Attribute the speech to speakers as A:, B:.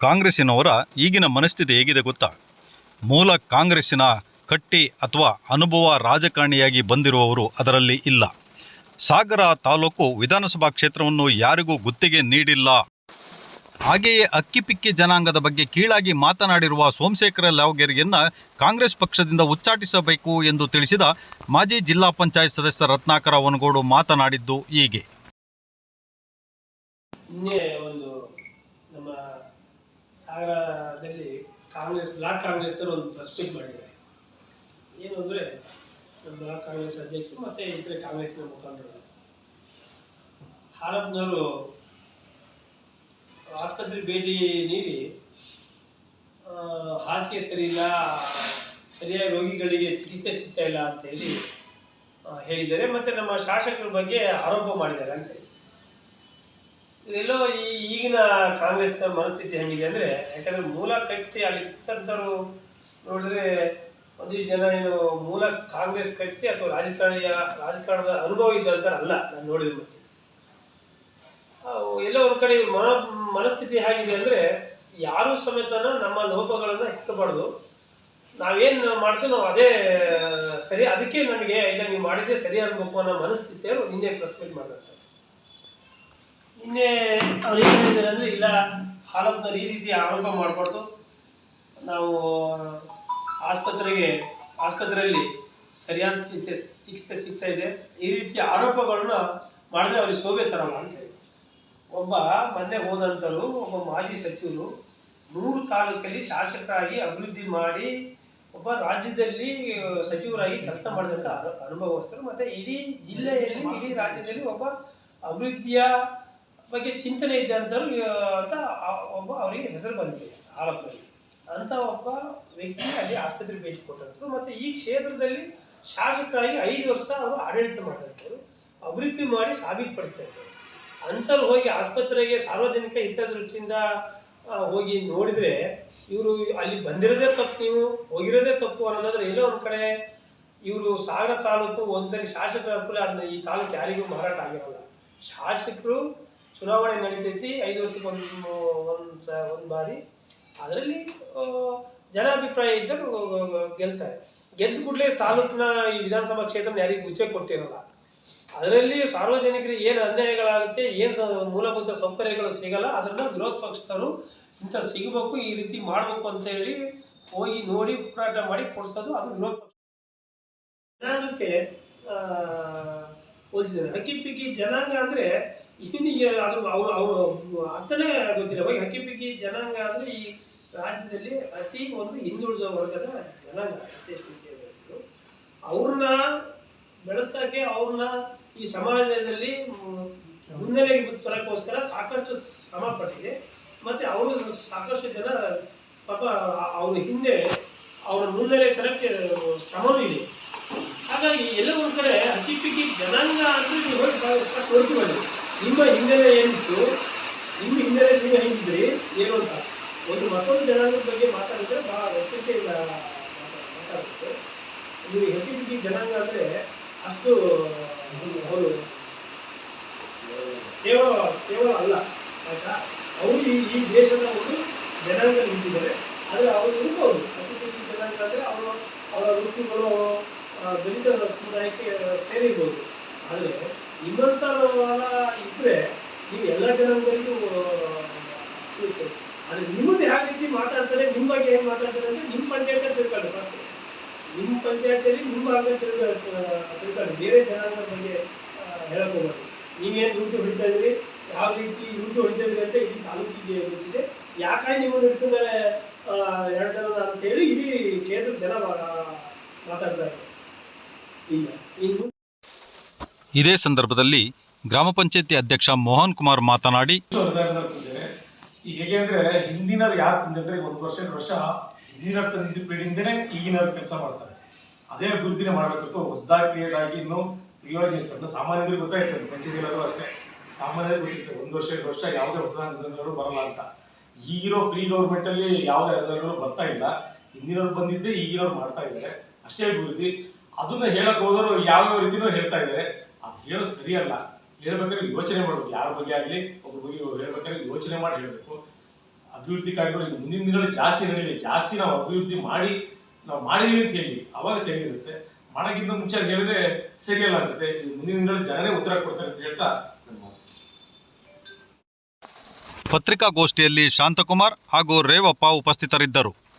A: ಕಾಂಗ್ರೆಸ್ಸಿನವರ ಈಗಿನ ಮನಸ್ಥಿತಿ ಹೇಗಿದೆ ಗೊತ್ತಾ? ಮೂಲ ಕಾಂಗ್ರೆಸ್ಸಿನ ಕಟ್ಟಿ ಅಥವಾ ಅನುಭವ ರಾಜಕಾರಣಿಯಾಗಿ ಬಂದಿರುವವರು ಅದರಲ್ಲಿ ಇಲ್ಲ. ಸಾಗರ ತಾಲೂಕು ವಿಧಾನಸಭಾ ಕ್ಷೇತ್ರವನ್ನು ಯಾರಿಗೂ ಗುತ್ತಿಗೆ ನೀಡಿಲ್ಲ. ಹಾಗೆಯೇ ಅಕ್ಕಿಪಿಕ್ಕಿ ಜನಾಂಗದ ಬಗ್ಗೆ ಕೀಳಾಗಿ ಮಾತನಾಡಿರುವ ಸೋಮಶೇಖರ ಲಾವಗೇರಿಯನ್ನ ಕಾಂಗ್ರೆಸ್ ಪಕ್ಷದಿಂದ ಉಚ್ಚಾಟಿಸಬೇಕು ಎಂದು ತಿಳಿಸಿದ ಮಾಜಿ ಜಿಲ್ಲಾ ಪಂಚಾಯತ್ ಸದಸ್ಯ ರತ್ನಾಕರ ವನಗೋಡು ಮಾತನಾಡಿದ್ದು ಹೀಗೆ.
B: ಒಂದು ಸಾಗರದಲ್ಲಿ ಕಾಂಗ್ರೆಸ್, ಬ್ಲಾಕ್ ಕಾಂಗ್ರೆಸ್ನವರು ಒಂದು ಪ್ರೆಸ್ ಮೀಟ್ ಮಾಡಿದ್ದಾರೆ. ಏನು ಅಂದರೆ ಬ್ಲಾಕ್ ಕಾಂಗ್ರೆಸ್ ಅಧ್ಯಕ್ಷರು ಮತ್ತು ಇತರೆ ಕಾಂಗ್ರೆಸ್ನ ಮುಖಂಡರು. ಹಾಲಪ್ಪನವರು ಆಸ್ಪತ್ರೆಗೆ ಭೇಟಿ ನೀಡಿ ಹಾಸಿಗೆ ಸರಿ ಇಲ್ಲ, ಸರಿಯಾಗಿ ರೋಗಿಗಳಿಗೆ ಚಿಕಿತ್ಸೆ ಸಿಗ್ತಾ ಇಲ್ಲ ಅಂತ ಹೇಳಿ ಹೇಳಿದ್ದಾರೆ. ಮತ್ತು ನಮ್ಮ ಶಾಸಕರ ಬಗ್ಗೆ ಆರೋಪ ಮಾಡಿದ್ದಾರೆ ಅಂತ ಇದೆಲ್ಲೋ ಈ ಈಗಿನ ಕಾಂಗ್ರೆಸ್ನ ಮನಸ್ಥಿತಿ ಹೆಂಗಿದೆ ಅಂದ್ರೆ, ಯಾಕಂದ್ರೆ ಮೂಲ ಕಟ್ಟಿ ಅಲ್ಲಿ ಇರ್ತಕ್ಕಂಥವ್ರು ನೋಡಿದ್ರೆ ಒಂದಿಷ್ಟು ಜನ ಏನು ಮೂಲ ಕಾಂಗ್ರೆಸ್ ಕಟ್ಟಿ ಅಥವಾ ರಾಜಕಾರಣಿಯ, ರಾಜಕಾರಣದ ಅನುಭವ ಇದ್ದಂತ ಅಲ್ಲ, ನಾನು ನೋಡಿದ ಮಟ್ಟಿಗೆ. ಎಲ್ಲ ಎಲ್ಲೋ ಒಂದ್ ಕಡೆ ಮನ, ಮನಸ್ಥಿತಿ ಹೇಗಿದೆ ಅಂದ್ರೆ, ಯಾರು ಸಮೇತನ ನಮ್ಮ ಲೋಪಗಳನ್ನು ಹೆಕ್ಕಬಾರ್ದು ನಾವೇನು ಮಾಡ್ತೀವಿ ನಾವು ಅದೇ, ಸರಿ, ಅದಕ್ಕೆ ನಮಗೆ, ಇಲ್ಲ, ನೀವು ಮಾಡಿದ್ದೆ ಸರಿ ಅನ್ಬೇಕು ಅನ್ನೋ ಮನಸ್ಥಿತಿಯನ್ನು ಹಿಂದೆ ಪ್ರಸ್ಪೆಕ್ಟ್ ಮಾಡ್ತಾರೆ ನಿನ್ನೆ ಅವ್ರು ಏನು ಹೇಳಿದ್ದಾರೆ ಅಂದರೆ ಇಲ್ಲ. ಹಾಲತ್ನವ್ರು ಈ ರೀತಿ ಆರೋಪ ಮಾಡಬಾರ್ದು ನಾವು ಆಸ್ಪತ್ರೆಗೆ, ಆಸ್ಪತ್ರೆಯಲ್ಲಿ ಸರಿಯಾದ ಚಿಕಿತ್ಸೆ ಚಿಕಿತ್ಸೆ ಸಿಗ್ತಾ ಇದೆ. ಈ ರೀತಿ ಆರೋಪಗಳನ್ನ ಮಾಡಿದ್ರೆ ಅವ್ರಿಗೆ ಶೋಭೆ ತರಲ್ಲ ಅಂತ ಒಬ್ಬ ಮೊನ್ನೆ ಹೋದಂಥರು ಒಬ್ಬ ಮಾಜಿ ಸಚಿವರು ಮೂರು ತಾಲೂಕಲ್ಲಿ ಶಾಸಕರಾಗಿ ಅಭಿವೃದ್ಧಿ ಮಾಡಿ ಒಬ್ಬ ರಾಜ್ಯದಲ್ಲಿ ಸಚಿವರಾಗಿ ಕೆಲಸ ಮಾಡಿದಂಥ ಅನು- ಅನುಭವಸ್ಥರು. ಮತ್ತೆ ಇಡೀ ಜಿಲ್ಲೆಯಲ್ಲಿ, ಇಡೀ ರಾಜ್ಯದಲ್ಲಿ ಒಬ್ಬ ಅಭಿವೃದ್ಧಿಯ ಬಗ್ಗೆ ಚಿಂತನೆ ಇದೆ ಅಂತವರು ಅಂತ ಒಬ್ಬ ಅವರಿಗೆ ಹೆಸರು ಬಂದಿದೆ ಆಲಪ್ಪಲ್ಲಿ ಅಂತ ಒಬ್ಬ ವ್ಯಕ್ತಿ ಅಲ್ಲಿ ಆಸ್ಪತ್ರೆಗೆ ಭೇಟಿ ಕೊಟ್ಟಂತರು ಮತ್ತೆ ಈ ಕ್ಷೇತ್ರದಲ್ಲಿ ಶಾಸಕರಾಗಿ ಐದು ವರ್ಷ ಅವರು ಆಡಳಿತ ಮಾಡಿದಂಥವ್ರು ಅಭಿವೃದ್ಧಿ ಮಾಡಿ ಸಾಬೀತುಪಡಿಸ್ತಾ ಇದ್ದರು ಅಂಥವ್ರು ಹೋಗಿ ಆಸ್ಪತ್ರೆಗೆ ಸಾರ್ವಜನಿಕ ಹಿತದೃಷ್ಟಿಯಿಂದ ದೃಷ್ಟಿಯಿಂದ ಹೋಗಿ ನೋಡಿದ್ರೆ, ಇವರು ಅಲ್ಲಿ ಬಂದಿರೋದೇ ತಪ್ಪು ನೀವು, ಹೋಗಿರೋದೇ ತಪ್ಪು ಅನ್ನೋದಾದ್ರೆ ಎಲ್ಲೋ ಒಂದು ಕಡೆ ಇವರು ಸಾಗರ ತಾಲೂಕು ಒಂದ್ಸರಿ ಶಾಸಕರ ಅದನ್ನ ಈ ತಾಲೂಕು ಯಾರಿಗೂ ಮಾರಾಟ ಆಗಿರಲ್ಲ. ಶಾಸಕರು ಚುನಾವಣೆ ನಡೀತೈತಿ, ಐದು ವರ್ಷಕ್ಕೆ ಒಂದು ಒಂದು ಬಾರಿ. ಅದರಲ್ಲಿ ಜನಾಭಿಪ್ರಾಯ ಇದ್ದರು ಗೆಲ್ತಾರೆ. ಗೆದ್ದ ಕೂಡಲೇ ತಾಲೂಕಿನ ಈ ವಿಧಾನಸಭಾ ಕ್ಷೇತ್ರ ಯಾರಿಗೂ ಗುಚ್ಚೆ ಕೊಟ್ಟಿರಲ್ಲ ಅದರಲ್ಲಿ ಸಾರ್ವಜನಿಕರಿಗೆ ಏನು ಅನ್ಯಾಯಗಳಾಗುತ್ತೆ, ಏನು ಮೂಲಭೂತ ಸೌಕರ್ಯಗಳು ಸಿಗಲ್ಲ ಅದನ್ನು ವಿರೋಧ ಪಕ್ಷದವರು ಇಂಥ ಸಿಗಬೇಕು, ಈ ರೀತಿ ಮಾಡಬೇಕು ಅಂತ ಹೇಳಿ ಹೋಗಿ ನೋಡಿ ಹೋರಾಟ ಮಾಡಿ ಕೊಡಿಸೋದು ಅದು ವಿರೋಧ ಪಕ್ಷ. ಜನಾಂಗಕ್ಕೆ ಹೋಲಿಸಿದ್ದಾರೆ. ಹಕ್ಕಿ ಪಿಕ್ಕಿ ಜನಾಂಗ ಅಂದ್ರೆ ಇವನಿಗೆ ಅದು ಅವರು ಅವರು ಅರ್ಥನೇ ಗೊತ್ತಿಲ್ಲ. ಹೋಗಿ ಹಕ್ಕಿ ಪಿಕ್ಕಿ ಜನಾಂಗ ಅಂದರೆ ಈ ರಾಜ್ಯದಲ್ಲಿ ಅತಿ ಒಂದು ಹಿಂದುಳಿದ ವರ್ಗದ ಜನಾಂಗ, ಎಸ್ ಎಸ್ ಟಿ ಸಿ ಅವ್ರನ್ನ ಬೆಳೆಸಕ್ಕೆ ಅವ್ರನ್ನ ಈ ಸಮಾಜದಲ್ಲಿ ಮುನ್ನೆಲೆ ಮುನ್ನೆಲೆಗೆ ತರೋಕ್ಕೋಸ್ಕರ ಸಾಕಷ್ಟು ಶ್ರಮ ಪಟ್ಟಿದೆ. ಮತ್ತೆ ಅವರು ಸಾಕಷ್ಟು ಜನ ಪಾಪ ಅವ್ರ ಹಿಂದೆ ಅವರ ಮುನ್ನೆಲೆ ತರಕ್ಕೆ ಶ್ರಮವೂ ಇದೆ. ಹಾಗಾಗಿ ಎಲ್ಲ ಒಂದು ಕಡೆ ಅತಿ ಪಿಕ್ಕಿ ಜನಾಂಗ ಅಂದ್ರೆ ಹೋಗಿ ನಿಮ್ಮ ಹಿನ್ನೆಲೆ ಏನಿತ್ತು? ನಿಮ್ಮ ಹಿನ್ನೆಲೆ ನೀವು ಹೇಗಿದ್ರಿ ಏನು ಅಂತ. ಒಂದು ಮತ್ತೊಂದು ಜನಾಂಗದ ಬಗ್ಗೆ ಮಾತಾಡಿದ್ರೆ ಬಹಳ ಎಚ್ಚರಿಕೆಯಿಂದ ಮಾತಾಡಬೇಕು ನೀವು ಅತಿ ಹೆಚ್ಚು ಜನಾಂಗ ಅಂದರೆ ಅಷ್ಟು ಅವರು ಕೇವಲ ಕೇವಲ ಅಲ್ಲ, ಆಯ್ತಾ? ಅವರು ಈ ಈ ದೇಶದ ಒಂದು ಜನಾಂಗ ನಿಂತಿದ್ದಾರೆ. ಆದರೆ ಅವರು ಇರ್ಬೋದು. ಅತಿ ಪಿಕ್ಕಿ ಜನಾಂಗ ಅಂದರೆ ಅವರು, ಅವರ ವೃತ್ತಿಗಳು ದಲಿತ ಸಮುದಾಯಕ್ಕೆ ಸೇರಿರ್ಬೋದು. ಆದರೆ ನಿಮ್ಮಂಥ ಇದ್ರೆ ನೀವು ಎಲ್ಲ ಜನಗಳಿಗೂ ಅದು ನಿಮ್ಮದು ಯಾವ ರೀತಿ ಮಾತಾಡ್ತಾರೆ, ನಿಮ್ಮ ಬಗ್ಗೆ ಏನು ಮಾತಾಡ್ತಾರೆ ಅಂದ್ರೆ ನಿಮ್ಮ ಪಂಚಾಯತ್ ತಿಳ್ಕೊಂಡು ಫಸ್ಟ್ ನಿಮ್ಮ ಪಂಚಾಯತಿಯಲ್ಲಿ ನಿಮ್ಮ ಭಾಗ ತಿಳ್ಕ ತಿಳ್ಕೊಂಡು ಬೇರೆ ಜನಾಂಗದ ಬಗ್ಗೆ ಹೇಳಕ್ ಹೋಗ್ಬಾರ್ದು ನೀವೇನು ದುಡ್ಡು ಹೊಡಿತಾ ಇದ್ರಿ ಯಾವ ರೀತಿ ದುಡ್ಡು ಹೊಡಿತಾ ಇದ್ರಿ ಅಂತ ಇಡೀ ತಾಲೂಕಿಗೆ ಗೊತ್ತಿದೆ. ಯಾಕಾಗಿ ನಿಮ್ಮನ್ನು ಇಟ್ಕೊಂಡಾರೆ ಎರಡು ಜನ ಅಂತೇಳಿ ಇಡೀ ಕೇಂದ್ರ ಜನ ಮಾತಾಡ್ತಾ ಇದ್ದಾರೆ. ಇಲ್ಲ. ಇನ್ನು
A: ಇದೇ ಸಂದರ್ಭದಲ್ಲಿ ಗ್ರಾಮ ಪಂಚಾಯತಿ ಅಧ್ಯಕ್ಷ ಮೋಹನ್ ಕುಮಾರ್ ಮಾತನಾಡಿ
C: ಹೇಗೆ ಅಂದ್ರೆ ಹಿಂದಿನವ್ರು ಯಾರು ಒಂದು ವರ್ಷ, ಎರಡು ವರ್ಷ ಹಿಂದಿನ ತಂದಿದ್ದ ಪೀಳಿಂದನೇ ಈಗಿನವ್ರು ಕೆಲಸ ಮಾಡ್ತಾರೆ. ಅದೇ ಅಭಿವೃದ್ಧಿನೇ ಮಾಡಬೇಕು ಹೊಸದಾಗಿ ಕ್ರಿಯೇಟ್ ಆಗಿ ಇನ್ನು ಪ್ರಯೋಜನ ಸಣ್ಣ ಸಾಮಾನ್ಯರಿಗೆ ಗೊತ್ತಾಯ್ತದೆ ಪಂಚಾಯತಿಗಳಲ್ಲೂ ಅಷ್ಟೇ. ಸಾಮಾನ್ಯರಿಗೆ ಗೊತ್ತಿತ್ತು, ಒಂದು ವರ್ಷ, ಎರಡು ವರ್ಷ ಯಾವುದೇ ಹೊಸ ಬರಲ್ಲ ಅಂತ. ಈಗಿರೋ ಫ್ರೀ ಗೌರ್ಮೆಂಟ್ ಅಲ್ಲಿ ಯಾವುದೇ ಬರ್ತಾ ಇಲ್ಲ. ಹಿಂದಿನವ್ರು ಬಂದಿದ್ದೆ ಈಗಿನವ್ರು ಮಾಡ್ತಾ ಇದ್ದಾರೆ. ಅಷ್ಟೇ ಅಭಿವೃದ್ಧಿ. ಅದನ್ನ ಹೇಳಕ್ ಹೋದವರು ಯಾವ ರೀತಿನೂ ಹೇಳ್ತಾ ಇದ್ದಾರೆ. ಅದು ಹೇಳೋದು ಸರಿಯಲ್ಲ. ಹೇಳ್ಬೇಕಾದ್ರೆ ಯೋಚನೆ ಮಾಡ್ಬೇಕು. ಯಾರ ಬಗ್ಗೆ ಆಗಲಿ ಒಬ್ಬರ ಬಗ್ಗೆ ಹೇಳ್ಬೇಕಾದ್ರೆ ಯೋಚನೆ ಮಾಡಿ ಹೇಳಬೇಕು. ಅಭಿವೃದ್ಧಿ ಕಾರ್ಯಗಳು ಮುಂದಿನ ದಿನಗಳಲ್ಲಿ ಜಾಸ್ತಿ ನಡೀಲಿ. ಜಾಸ್ತಿ ನಾವು ಅಭಿವೃದ್ಧಿ ಮಾಡಿ, ನಾವು ಮಾಡಿದೀವಿ ಅಂತ ಹೇಳಿ ಅವಾಗ ಸರಿ ಇರುತ್ತೆ. ಮಾಡೋಕ್ಕಿಂತ ಮುಂಚೆ ಅದು ಹೇಳಿದ್ರೆ ಸರಿಯಲ್ಲ ಅನ್ಸುತ್ತೆ. ಮುಂದಿನ ದಿನಗಳು ಜನನೇ ಉತ್ತರ ಕೊಡ್ತಾರೆ ಅಂತ ಹೇಳ್ತಾ
A: ಪತ್ರಿಕಾಗೋಷ್ಠಿಯಲ್ಲಿ ಶಾಂತಕುಮಾರ್ ಹಾಗೂ ರೇವಪ್ಪ ಉಪಸ್ಥಿತರಿದ್ದರು.